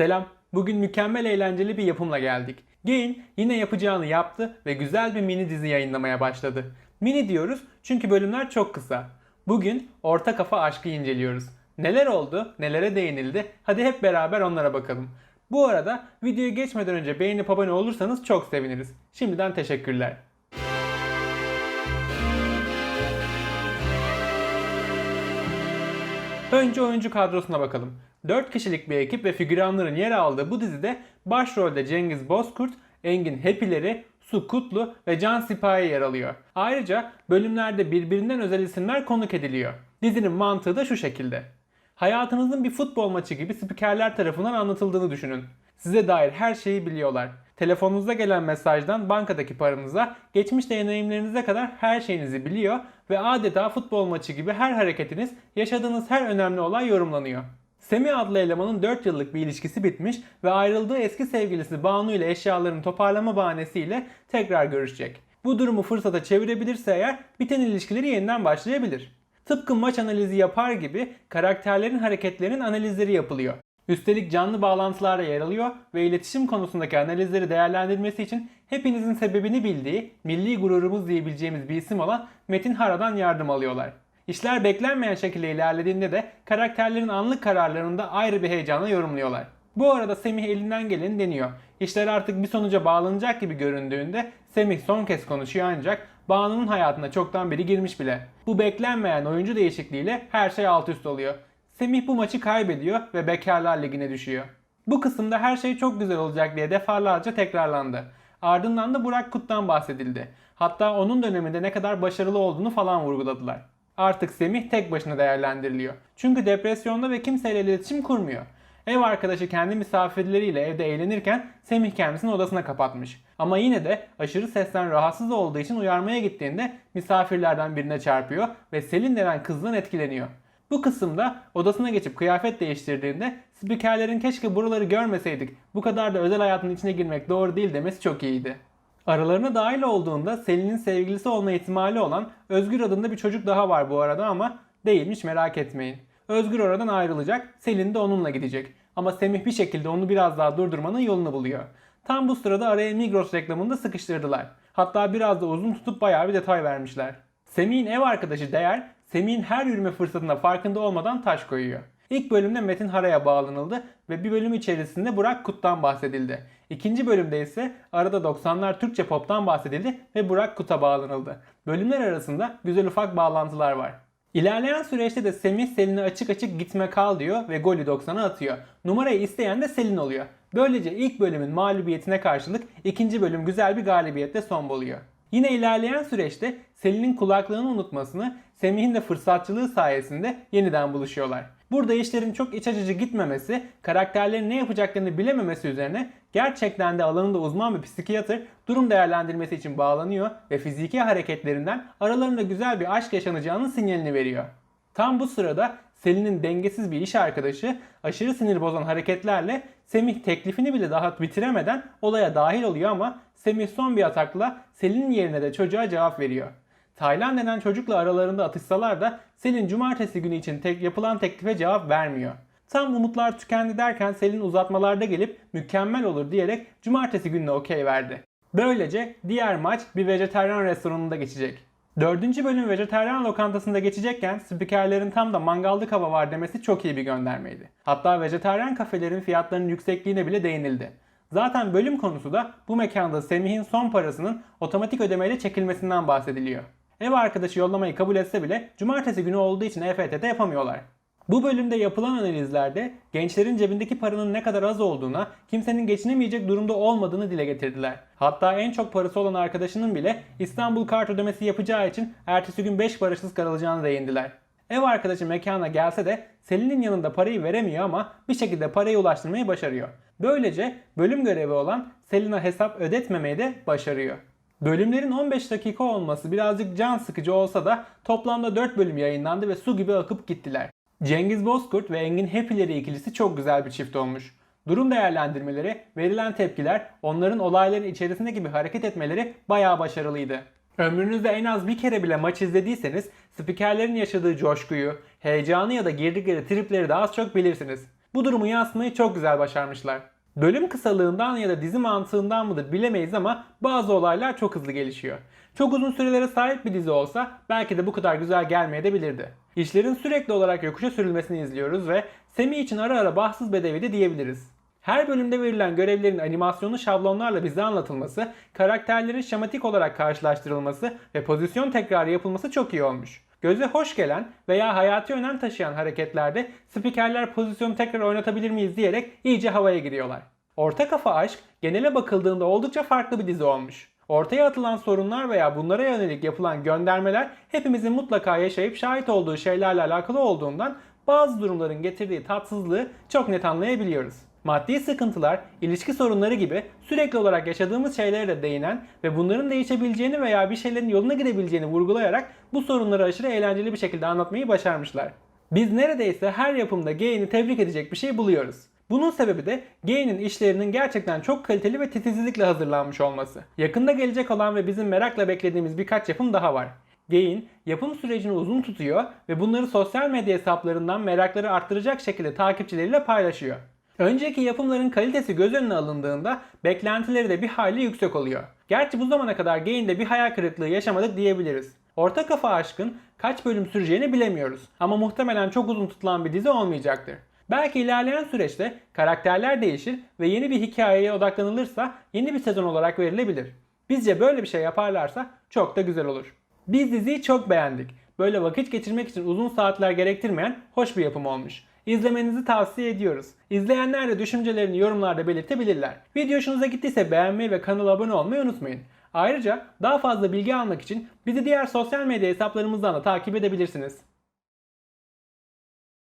Selam. Bugün mükemmel eğlenceli bir yapımla geldik. Gain yine yapacağını yaptı ve güzel bir mini dizi yayınlamaya başladı. Mini diyoruz çünkü bölümler çok kısa. Bugün orta kafa aşkı inceliyoruz. Neler oldu, nelere değinildi? Hadi hep beraber onlara bakalım. Bu arada videoya geçmeden önce beğenip abone olursanız çok seviniriz. Şimdiden teşekkürler. Önce oyuncu kadrosuna bakalım. 4 kişilik bir ekip ve figüranların yer aldığı bu dizide başrolde Cengiz Bozkurt, Engin Hepileri, Su Kutlu ve Can Sipahi yer alıyor. Ayrıca bölümlerde birbirinden özel isimler konuk ediliyor. Dizinin mantığı da şu şekilde. Hayatınızın bir futbol maçı gibi spikerler tarafından anlatıldığını düşünün. Size dair her şeyi biliyorlar. Telefonunuza gelen mesajdan bankadaki paranıza, geçmiş deneyimlerinize kadar her şeyinizi biliyor ve adeta futbol maçı gibi her hareketiniz, yaşadığınız her önemli olay yorumlanıyor. Semih adlı elemanın 4 yıllık bir ilişkisi bitmiş ve ayrıldığı eski sevgilisi Banu ile eşyalarını toparlama bahanesiyle tekrar görüşecek. Bu durumu fırsata çevirebilirse eğer biten ilişkileri yeniden başlayabilir. Tıpkı maç analizi yapar gibi karakterlerin hareketlerinin analizleri yapılıyor. Üstelik canlı bağlantılarla yer alıyor ve iletişim konusundaki analizleri değerlendirmesi için hepinizin sebebini bildiği, milli gururumuz diyebileceğimiz bir isim olan Metin Hara'dan yardım alıyorlar. İşler beklenmeyen şekilde ilerlediğinde de karakterlerin anlık kararlarını da ayrı bir heyecanla yorumluyorlar. Bu arada Semih elinden geleni deniyor. İşler artık bir sonuca bağlanacak gibi göründüğünde Semih son kez konuşuyor ancak Banu'nun hayatına çoktan biri girmiş bile. Bu beklenmeyen oyuncu değişikliğiyle her şey alt üst oluyor. Semih bu maçı kaybediyor ve Bekarlar Ligi'ne düşüyor. Bu kısımda her şey çok güzel olacak diye defalarca tekrarlandı. Ardından da Burak Kut'tan bahsedildi. Hatta onun döneminde ne kadar başarılı olduğunu falan vurguladılar. Artık Semih tek başına değerlendiriliyor. Çünkü depresyonda ve kimseyle iletişim kurmuyor. Ev arkadaşı kendi misafirleriyle evde eğlenirken Semih kendisini odasına kapatmış. Ama yine de aşırı sesten rahatsız olduğu için uyarmaya gittiğinde misafirlerden birine çarpıyor ve Selin denen kızdan etkileniyor. Bu kısımda odasına geçip kıyafet değiştirdiğinde spikerlerin keşke buraları görmeseydik, bu kadar da özel hayatın içine girmek doğru değil demesi çok iyiydi. Aralarına dahil olduğunda Selin'in sevgilisi olma ihtimali olan Özgür adında bir çocuk daha var bu arada ama değilmiş merak etmeyin. Özgür oradan ayrılacak, Selin de onunla gidecek. Ama Semih bir şekilde onu biraz daha durdurmanın yolunu buluyor. Tam bu sırada araya Migros reklamını da sıkıştırdılar. Hatta biraz da uzun tutup bayağı bir detay vermişler. Semih'in ev arkadaşı Değer, Semih'in her yürüme fırsatında farkında olmadan taş koyuyor. İlk bölümde Metin Hara'ya bağlanıldı ve bir bölüm içerisinde Burak Kut'tan bahsedildi. İkinci bölümde ise arada 90'lar Türkçe pop'tan bahsedildi ve Burak Kut'a bağlanıldı. Bölümler arasında güzel ufak bağlantılar var. İlerleyen süreçte de Semih Selin'e açık açık gitme kal diyor ve golü 90'a atıyor. Numarayı isteyen de Selin oluyor. Böylece ilk bölümün mağlubiyetine karşılık ikinci bölüm güzel bir galibiyetle son buluyor. Yine ilerleyen süreçte Selin'in kulaklığını unutmasını, Semih'in de fırsatçılığı sayesinde yeniden buluşuyorlar. Burada işlerin çok iç açıcı gitmemesi, karakterlerin ne yapacaklarını bilememesi üzerine gerçekten de alanında uzman bir psikiyatr durum değerlendirmesi için bağlanıyor ve fiziki hareketlerinden aralarında güzel bir aşk yaşanacağının sinyalini veriyor. Tam bu sırada Selin'in dengesiz bir iş arkadaşı aşırı sinir bozan hareketlerle Semih teklifini bile daha bitiremeden olaya dahil oluyor ama Semih son bir atakla Selin'in yerine de çocuğa cevap veriyor. Taylan denen çocukla aralarında atışsalar da Selin cumartesi günü için tek yapılan teklife cevap vermiyor. Tam umutlar tükendi derken Selin uzatmalarda gelip mükemmel olur diyerek cumartesi gününe okey verdi. Böylece diğer maç bir vejetaryen restoranında geçecek. Dördüncü bölüm vejetaryen lokantasında geçecekken spikerlerin tam da mangallık hava var demesi çok iyi bir göndermeydi. Hatta vejetaryen kafelerin fiyatlarının yüksekliğine bile değinildi. Zaten bölüm konusu da bu mekanda Semih'in son parasının otomatik ödemeyle çekilmesinden bahsediliyor. Ev arkadaşı yollamayı kabul etse bile cumartesi günü olduğu için EFT'de yapamıyorlar. Bu bölümde yapılan analizlerde gençlerin cebindeki paranın ne kadar az olduğuna, kimsenin geçinemeyecek durumda olmadığını dile getirdiler. Hatta en çok parası olan arkadaşının bile İstanbul kart ödemesi yapacağı için ertesi gün 5 parasız kalacağını değindiler. Ev arkadaşı mekana gelse de Selin'in yanında parayı veremiyor ama bir şekilde parayı ulaştırmayı başarıyor. Böylece bölüm görevi olan Selin'e hesap ödetmemeyi de başarıyor. Bölümlerin 15 dakika olması birazcık can sıkıcı olsa da toplamda 4 bölüm yayınlandı ve su gibi akıp gittiler. Cengiz Bozkurt ve Engin Hepileri ikilisi çok güzel bir çift olmuş. Durum değerlendirmeleri, verilen tepkiler, onların olayların içerisinde gibi hareket etmeleri bayağı başarılıydı. Ömrünüzde en az bir kere bile maç izlediyseniz spikerlerin yaşadığı coşkuyu, heyecanı ya da girdikleri tripleri de az çok bilirsiniz. Bu durumu yansıtmayı çok güzel başarmışlar. Bölüm kısalığından ya da dizi mantığından mıdır bilemeyiz ama bazı olaylar çok hızlı gelişiyor. Çok uzun sürelere sahip bir dizi olsa belki de bu kadar güzel gelmeyebilirdi. İşlerin sürekli olarak yokuşa sürülmesini izliyoruz ve Semih için ara ara bahtsız bedevi de diyebiliriz. Her bölümde verilen görevlerin animasyonu şablonlarla bize anlatılması, karakterlerin şematik olarak karşılaştırılması ve pozisyon tekrarı yapılması çok iyi olmuş. Göze hoş gelen veya hayati önem taşıyan hareketlerde spikerler pozisyonu tekrar oynatabilir miyiz diyerek iyice havaya giriyorlar. Orta Kafa Aşk genele bakıldığında oldukça farklı bir dizi olmuş. Ortaya atılan sorunlar veya bunlara yönelik yapılan göndermeler hepimizin mutlaka yaşayıp şahit olduğu şeylerle alakalı olduğundan bazı durumların getirdiği tatsızlığı çok net anlayabiliyoruz. Maddi sıkıntılar, ilişki sorunları gibi sürekli olarak yaşadığımız şeylere de değinen ve bunların değişebileceğini veya bir şeylerin yoluna girebileceğini vurgulayarak bu sorunları aşırı eğlenceli bir şekilde anlatmayı başarmışlar. Biz neredeyse her yapımda Gain'i tebrik edecek bir şey buluyoruz. Bunun sebebi de Gain'in işlerinin gerçekten çok kaliteli ve titizlikle hazırlanmış olması. Yakında gelecek olan ve bizim merakla beklediğimiz birkaç yapım daha var. Gain yapım sürecini uzun tutuyor ve bunları sosyal medya hesaplarından merakları arttıracak şekilde takipçileriyle paylaşıyor. Önceki yapımların kalitesi göz önüne alındığında beklentileri de bir hayli yüksek oluyor. Gerçi bu zamana kadar Gain'de bir hayal kırıklığı yaşamadık diyebiliriz. Orta Kafa Aşk'ın kaç bölüm süreceğini bilemiyoruz ama muhtemelen çok uzun tutulan bir dizi olmayacaktır. Belki ilerleyen süreçte karakterler değişir ve yeni bir hikayeye odaklanılırsa yeni bir sezon olarak verilebilir. Bizce böyle bir şey yaparlarsa çok da güzel olur. Biz diziyi çok beğendik. Böyle vakit geçirmek için uzun saatler gerektirmeyen hoş bir yapım olmuş. İzlemenizi tavsiye ediyoruz. İzleyenler de düşüncelerini yorumlarda belirtebilirler. Video hoşunuza gittiyse beğenmeyi ve kanala abone olmayı unutmayın. Ayrıca daha fazla bilgi almak için bizi diğer sosyal medya hesaplarımızdan da takip edebilirsiniz.